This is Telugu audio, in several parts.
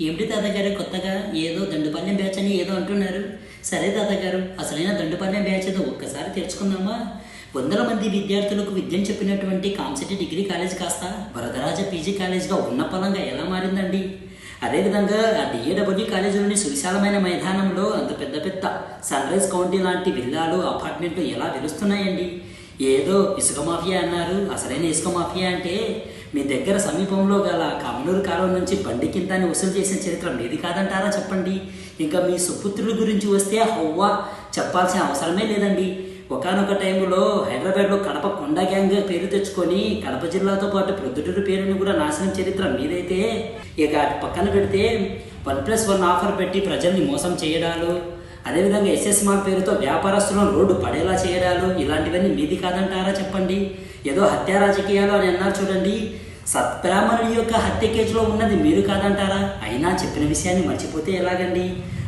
ఏమిటి తాతగారు? కొత్తగా ఏదో దండుపల్లెం బ్యాచ్ అని ఏదో అంటున్నారు. సరే తాతగారు అసలైన దండుపల్లెం బ్యాచ్ ఏదో ఒక్కసారి తెరుచుకుందామా? వందల మంది విద్యార్థులకు విద్యను చెప్పినటువంటి కాంసిటీ డిగ్రీ కాలేజ్ కాస్త వరదరాజ పీజీ కాలేజ్గా ఉన్న పలంగా ఎలా మారిందండి? అదేవిధంగా ఆ డిఏడబ్ల్యూ కాలేజీలోని సువిశాలమైన మైదానంలో అంత పెద్ద పెద్ద సన్ రైజ్ కౌంటీ లాంటి విల్లాలు అపార్ట్మెంట్లు ఎలా వెలుస్తున్నాయండి? ఏదో ఇసుక మాఫియా అన్నారు. అసలైన ఇసుక మాఫియా అంటే మీ దగ్గర సమీపంలో గల కమలూరు కాలం నుంచి బండి కిందాన్ని వసూలు చేసిన చరిత్ర మీది కాదంటారా చెప్పండి. ఇంకా మీ సుపుత్రుల గురించి వస్తే హౌవా చెప్పాల్సిన అవసరమే లేదండి. ఒకనొక టైంలో హైదరాబాద్లో కడప కొండ గ్యాంగ్ పేరు తెచ్చుకొని కడప జిల్లాతో పాటు ప్రొద్దుటూరు పేరుని కూడా నాశనం చరిత్ర మీదైతే ఇక అటు పక్కన పెడితే వన్ ప్లస్ వన్ ఆఫర్ పెట్టి ప్రజల్ని మోసం చేయడాలు. అదేవిధంగా ఎస్ఎస్ మా పేరుతో వ్యాపారస్తులను రోడ్డు పడేలా చేయడాలు ఇలాంటివన్నీ మీది కాదంటారా చెప్పండి? ఏదో హత్య రాజకీయాలు అని అన్నారు చూడండి. సత్బ్రాహ్మణుని యొక్క హత్య కేసులో ఉన్నది మీరు కాదంటారా? అయినా చెప్పిన విషయాన్ని మర్చిపోతే ఎలాగండి?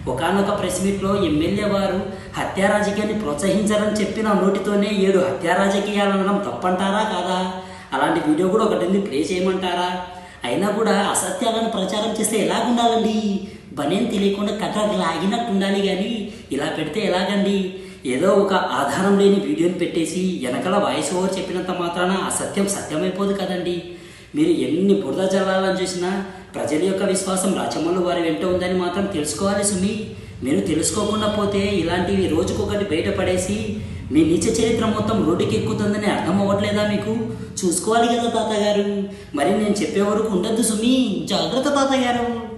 ఒకనొక ప్రెస్ మీట్లో ఎమ్మెల్యే వారు హత్యా రాజకీయాన్ని ప్రోత్సహించారని చెప్పిన నోటితోనే ఏడు హత్యా రాజకీయాలు అనడం తప్పంటారా కాదా? అలాంటి వీడియో కూడా ఒకటి ప్లే చేయమంటారా? అయినా కూడా అసత్యాలను ప్రచారం చేస్తే ఎలాగుండాలండి? బనేం తెలియకుండా కట్టర్ లాగినట్టు ఉండాలి కానీ ఇలా పెడితే ఎలాగండి? ఏదో ఒక ఆధారం లేని వీడియోని పెట్టేసి వెనకాల వాయిస్ ఓవర్ చెప్పినంత మాత్రాన అసత్యం సత్యమైపోదు కదండి. మీరు ఎన్ని బురద జల్లాలని చూసినా ప్రజల యొక్క విశ్వాసం రాచమల్లు వారి వెంట ఉందని మాత్రం తెలుసుకోవాలి సుమి. మీరు తెలుసుకోకుండా పోతే ఇలాంటివి రోజుకొకటి బయటపడేసి మీ నీచ చరిత్ర మొత్తం రోడ్డుకి ఎక్కుతుందని అర్థం అవ్వట్లేదా మీకు? చూసుకోవాలి కదా తాతగారు. మరి నేను చెప్పే వరకు ఉండద్దు సుమి. జాగ్రత్త తాతగారు.